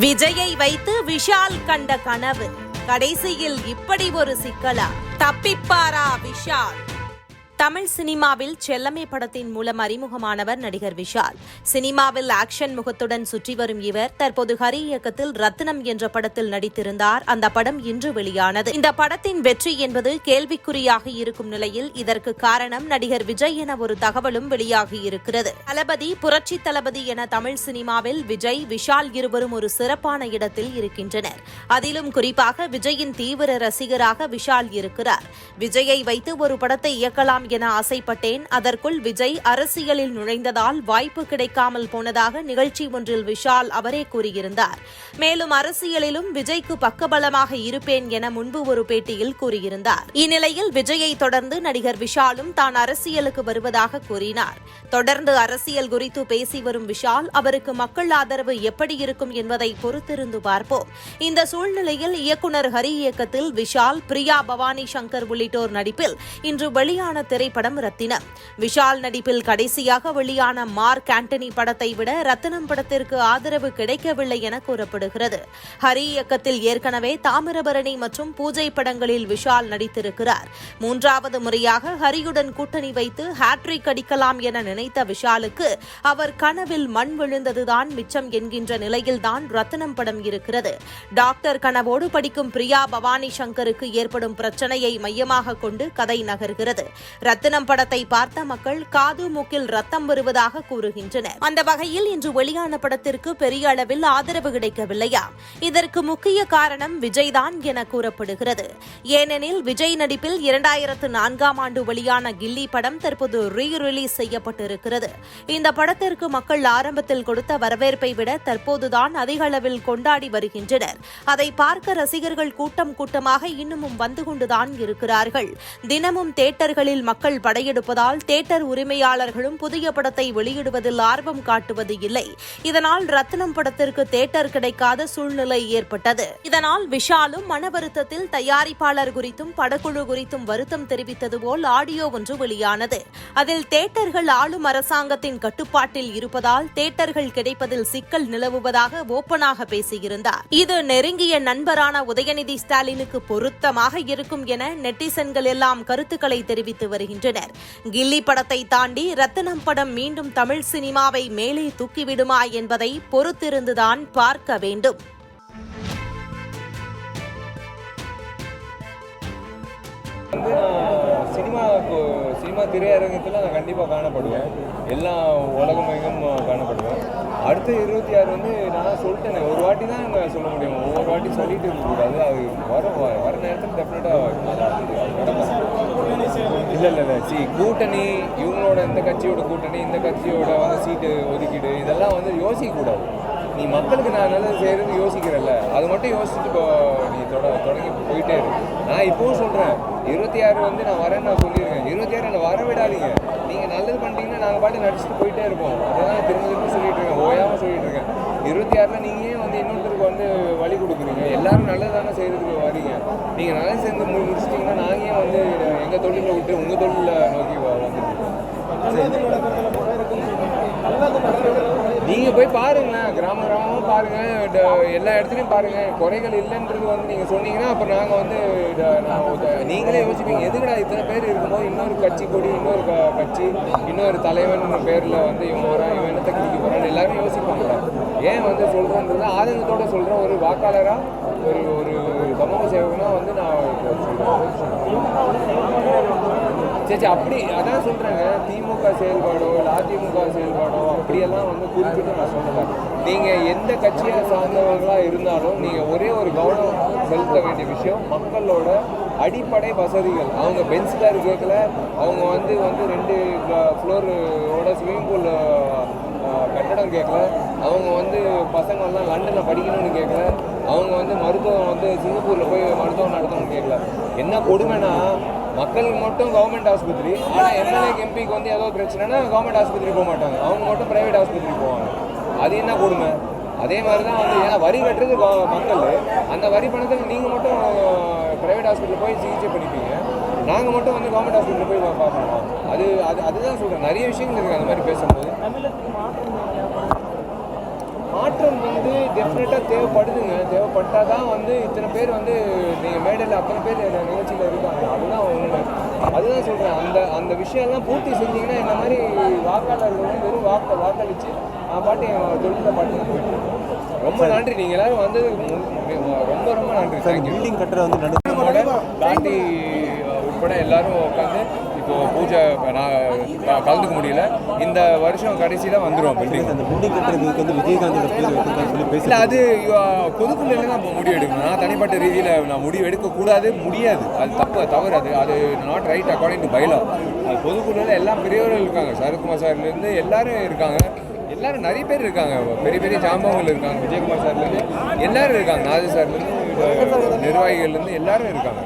விஜயை வைத்து விஷால் கண்ட கனவு. கடைசியில் இப்படி ஒரு சிக்கலா? தப்பிப்பாரா விஷால்? தமிழ் சினிமாவில் செல்லமே படத்தின் மூலம் அறிமுகமானவர் நடிகர் விஷால். சினிமாவில் ஆக்ஷன் முகத்துடன் சுற்றி வரும் இவர் தற்போது ஹரி இயக்கத்தில் ரத்தினம் என்ற படத்தில் நடித்திருந்தார். அந்த படம் இன்று வெளியானது. இந்த படத்தின் வெற்றி என்பது கேள்விக்குறியாக இருக்கும் நிலையில் இதற்கு காரணம் நடிகர் விஜய் என ஒரு தகவலும் வெளியாகி இருக்கிறது. தளபதி புரட்சி தளபதி என தமிழ் சினிமாவில் விஜய் விஷால் இருவரும் ஒரு சிறப்பான இடத்தில் இருக்கின்றனர். அதிலும் குறிப்பாக விஜயின் தீவிர ரசிகராக விஷால் இருக்கிறார். விஜயை வைத்து ஒரு படத்தை இயக்கலாம் என ஆசைப்பட்டேன். அதற்குள் விஜய் அரசியலில் நுழைந்ததால் வாய்ப்பு கிடைக்காமல் போனதாக நிகழ்ச்சி ஒன்றில் விஷால் அவரே கூறியிருந்தார். மேலும் அரசியலிலும் விஜய்க்கு பக்கபலமாக இருப்பேன் என முன்பு ஒரு பேட்டியில் கூறியிருந்தார். இந்நிலையில் விஜயை தொடர்ந்து நடிகர் விஷாலும் தான் அரசியலுக்கு வருவதாக கூறினார். தொடர்ந்து அரசியல் குறித்து பேசி வரும் விஷால் அவருக்கு மக்கள் ஆதரவு எப்படி இருக்கும் என்பதை பொறுத்திருந்து பார்ப்போம். இந்த சூழ்நிலையில் இயக்குநர் ஹரி இயக்கத்தில் விஷால் பிரியா பவானி சங்கர் உள்ளிட்டோர் நடிப்பில் இன்று வெளியான திரைப்படம் ரத்தினம் விஷால் நடிப்பில் கடைசியாக வெளியான மார்க் ஆண்டனி படத்தை விட ரத்தினம் படத்திற்கு ஆதரவு கிடைக்கவில்லை என கூறப்படுகிறது. ஹரி இயக்கத்தில் ஏற்கனவே தாமிரபரணி மற்றும் பூஜை படங்களில் விஷால் நடித்திருக்கிறார். மூன்றாவது முறையாக ஹரியுடன் கூட்டணி வைத்து ஹாட்ரிக் அடிக்கலாம் என நினைத்த விஷாலுக்கு அவர் கனவில் மண் விழுந்ததுதான் மிச்சம் என்கின்ற நிலையில்தான் ரத்தினம் படம் இருக்கிறது. டாக்டர் கனவோடு படிக்கும் பிரியா பவானி சங்கருக்கு ஏற்படும் பிரச்சனையை மையமாக கொண்டு கதை நகர்கிறது. ரத்தினம் படத்தை பார்த்த மக்கள் காது மூக்கில் ரத்தம் வருவதாக கூறுகின்றனர். அந்த வகையில் இன்று வெளியான படத்திற்கு பெரிய அளவில் ஆதரவு கிடைக்கவில்லையா? இதற்கு முக்கிய காரணம் விஜய்தான் என கூறப்படுகிறது. ஏனெனில் விஜய் நடிப்பில் இரண்டாயிரத்து நான்காம் ஆண்டு வெளியான கில்லி படம் தற்போது ரீ ரிலீஸ் செய்யப்பட்டிருக்கிறது. இந்த படத்திற்கு மக்கள் ஆரம்பத்தில் கொடுத்த வரவேற்பை விட தற்போதுதான் அதிக அளவில் கொண்டாடி வருகின்றனர். அதை பார்க்க ரசிகர்கள் கூட்டம் கூட்டமாக இன்னமும் வந்து கொண்டுதான் இருக்கிறார்கள். தினமும் தேட்டர்களில் மக்கள் மக்கள் படையெடுப்பதால் தேட்டர் உரிமையாளர்களும் புதிய படத்தை வெளியிடுவதில் ஆர்வம் காட்டுவது இல்லை. இதனால் ரத்னம் படத்திற்கு தேட்டர் கிடைக்காத சூழ்நிலை ஏற்பட்டது. இதனால் விஷாலும் மன வருத்தத்தில் தயாரிப்பாளர் குறித்தும் படக்குழு குறித்தும் வருத்தம் தெரிவித்தது போல் ஆடியோ ஒன்று வெளியானது. அதில் தேட்டர்கள் ஆளும் அரசாங்கத்தின் கட்டுப்பாட்டில் இருப்பதால் தேட்டர்கள் கிடைப்பதில் சிக்கல் நிலவுவதாக ஓப்பனாக பேசியிருந்தார். இது நெருங்கிய நண்பரான உதயநிதி ஸ்டாலினுக்கு பொருத்தமாக இருக்கும் என நெட்டிசன்கள் எல்லாம் கருத்துக்களை தெரிவித்து வருகிறார் வருகின்றனர். கில்லி படத்தை தாண்டி ரத்தனம் படம் மீண்டும் தமிழ் சினிமாவை மேலே தூக்கிவிடுமா என்பதை பொறுத்திருந்துதான் பார்க்க வேண்டும். வந்து நான் சினிமா இப்போ சினிமா திரையரங்கத்தில் நான் கண்டிப்பாக காணப்படுவேன். எல்லா உலகம் எங்கும் காணப்படுவேன். அடுத்த இருபத்தி ஆறு வந்து நான் சொல்லிட்டேனே ஒரு வாட்டி தான் நான் சொல்ல முடியும். ஒவ்வொரு வாட்டி சொல்லிட்டு இருக்கக்கூடாது அது வர வர- வர நேரத்தில் டெஃபினட்டாக இல்லை இல்லை இல்லை. சி கூட்டணி இவங்களோட இந்த கட்சியோட கூட்டணி இந்த கட்சியோட வந்து சீட்டு ஒதுக்கீடு இதெல்லாம் வந்து யோசிக்கக்கூடாது. நீ மக்களுக்கு நான் நல்லது செய்கிறது யோசிக்கிறல்ல. அது மட்டும் யோசிச்சுட்டு இப்போ நீ தொட தொடங்கி போயிட்டே இரு. நான் இப்போவும் சொல்கிறேன் இருபத்தி ஆறு வந்து நான் வரேன்னு நான் சொல்லியிருக்கேன். இருபத்தி ஆறு என்னை வர விடாதீங்க நீங்கள் நல்லது பண்ணிட்டீங்கன்னா நாங்கள் பாட்டு நடிச்சுட்டு போயிட்டே இருப்போம். அதான் திரும்ப திரும்ப சொல்லிட்டு இருக்கேன் ஓயாமல் சொல்லிட்டு இருக்கேன். இருபத்தி ஆறில் நீங்கள் ஏன் வந்து இன்னொருத்தருக்கு வந்து வழி கொடுக்குறீங்க. எல்லாரும் நல்லது தானே செய்கிறதுக்கு வரீங்க. நீங்கள் நல்லா சேர்ந்து மு முடிச்சிட்டிங்கன்னா நாங்கள் வந்து எங்கள் தொழிலில் விட்டு உங்கள் தொழிலில் நோக்கி வ- வந்துருக்கோம் நீங்கள் போய் பாருங்களேன். கிராம கிராமமும் பாருங்கள் எல்லா இடத்துலையும் பாருங்கள் குறைகள் இல்லைன்றது வந்து நீங்கள் சொன்னீங்கன்னா அப்போ நாங்கள் வந்து நான் நீங்களே யோசிப்பீங்க. எதுக்குடா இத்தனை பேர் இருக்கும்போது இன்னொரு கட்சி கொடி இன்னொரு க- கட்சி இன்னொரு தலைவன் பேரில் வந்து இவன் வரான் இவன் என்னத்தை கிழிக்க போகிறான்னு எல்லாரும் யோசிப்பாங்க. ஏன் வந்து சொல்கிறேன்றது ஆதங்கத்தோட சொல்கிறேன் ஒரு வாக்காளராக ஒரு ஒரு சமூக சேவகனாக வந்து நான் சொல்கிறேன் சரி அப்படி அதான் சொல்கிறேங்க திமுக செயல்பாடோ இல்லை அதிமுக செயல்பாடோ அப்படியெல்லாம் வந்து குறிப்பிட்டு நான் சொல்லலை. நீங்கள் எந்த கட்சியை சார்ந்தவர்களாக இருந்தாலும் நீங்கள் ஒரே ஒரு கவனம் செலுத்த வேண்டிய விஷயம் மக்களோட அடிப்படை வசதிகள். அவங்க பெஞ்ச் கார் கேட்கல அவங்க வந்து வந்து ரெண்டு ஃப்ளோரோட ஸ்விம்மிங் பூல் கட்டடம் கேட்கல அவங்க வந்து பசங்கள்லாம் லண்டனில் படிக்கணும்னு கேட்கல அவங்க வந்து மருத்துவம் வந்து சிங்கப்பூரில் போய் மருத்துவம் நடத்தணும்னு கேட்கல என்ன கொடுமைன்னா மக்களுக்கு மட்டும் கவர்மெண்ட் ஆஸ்பத்திரி. ஆனால் எம்எல்ஏக்கு எம்பிக்கு வந்து ஏதோ பிரச்சனைனா கவர்மெண்ட் ஆஸ்பத்திரி போக மாட்டாங்க. அவங்க மட்டும் ப்ரைவேட் ஆஸ்பத்திரி போவாங்க. அது என்ன கொடுமை? அதே மாதிரி தான் வந்து ஏன்னா வரி கட்டுறது மக்கள். அந்த வரி பணத்துக்கு நீங்கள் மட்டும் ப்ரைவேட் ஹாஸ்பிட்டலில் போய் சிகிச்சை பண்ணிப்பீங்க. நாங்கள் மட்டும் வந்து கவர்மெண்ட் ஹாஸ்பிட்டலில் போய் பார்க்கணும். அது அது அதுதான் சொல்கிறேன் நிறைய விஷயங்கள் இருக்குது அந்த மாதிரி பேசும்போது. மாற்றம் வந்து டெஃபினட்டாக தேவைப்படுதுங்க. தேவைப்பட்டால் தான் வந்து இத்தனை பேர் வந்து நீங்கள் மேடையில் அத்தனை பேர் நிகழ்ச்சியில் இருக்காங்க. அதுதான் உண்மை. அதுதான் சொல்கிறேன் அந்த அந்த விஷயம்லாம் பூர்த்தி செஞ்சீங்கன்னா இந்த மாதிரி வாக்காளர்கள் வந்து வெறும் வாக்க வாக்களித்து நான் பாட்டு என் தொழிலில் பாட்டு. ரொம்ப நன்றி. நீங்கள் எல்லாரும் வந்ததுக்கு ரொம்ப ரொம்ப நன்றி. தேங்க்யூ பில்டிங் கட்டுற வந்து நடு நம்மளோட தாண்டி உட்பட எல்லாரும் உட்காந்து பூஜை நான் கலந்துக்க முடியல. இந்த வருஷம் கடைசியில் வந்துடும் பில்டிங் அந்த பில்டிங் கட்டுறதுக்கு வந்து விஜயகாந்தோட பேர் வைக்கிறதா சொல்லி இல்லை அது பொதுக்குழுல தான் முடிவு எடுக்கணும். நான் தனிப்பட்ட ரீதியில் நான் முடிவு எடுக்கக்கூடாது முடியாது. அது தப்பு தவறு அது அது not right according to bylaw அது பொதுக்குழுல எல்லாம் பெரியவர்கள் இருக்காங்க. சரத்குமார் சார்லேருந்து எல்லாரும் இருக்காங்க. எல்லாரும் நிறைய பேர் இருக்காங்க. பெரிய பெரிய ஜாம்பவங்கள் இருக்காங்க. விஜயகுமார் சார்லேருந்து எல்லாரும் இருக்காங்க. நாஜர் சார்லேருந்து நிர்வாகிகள்லேருந்து எல்லாரும் இருக்காங்க.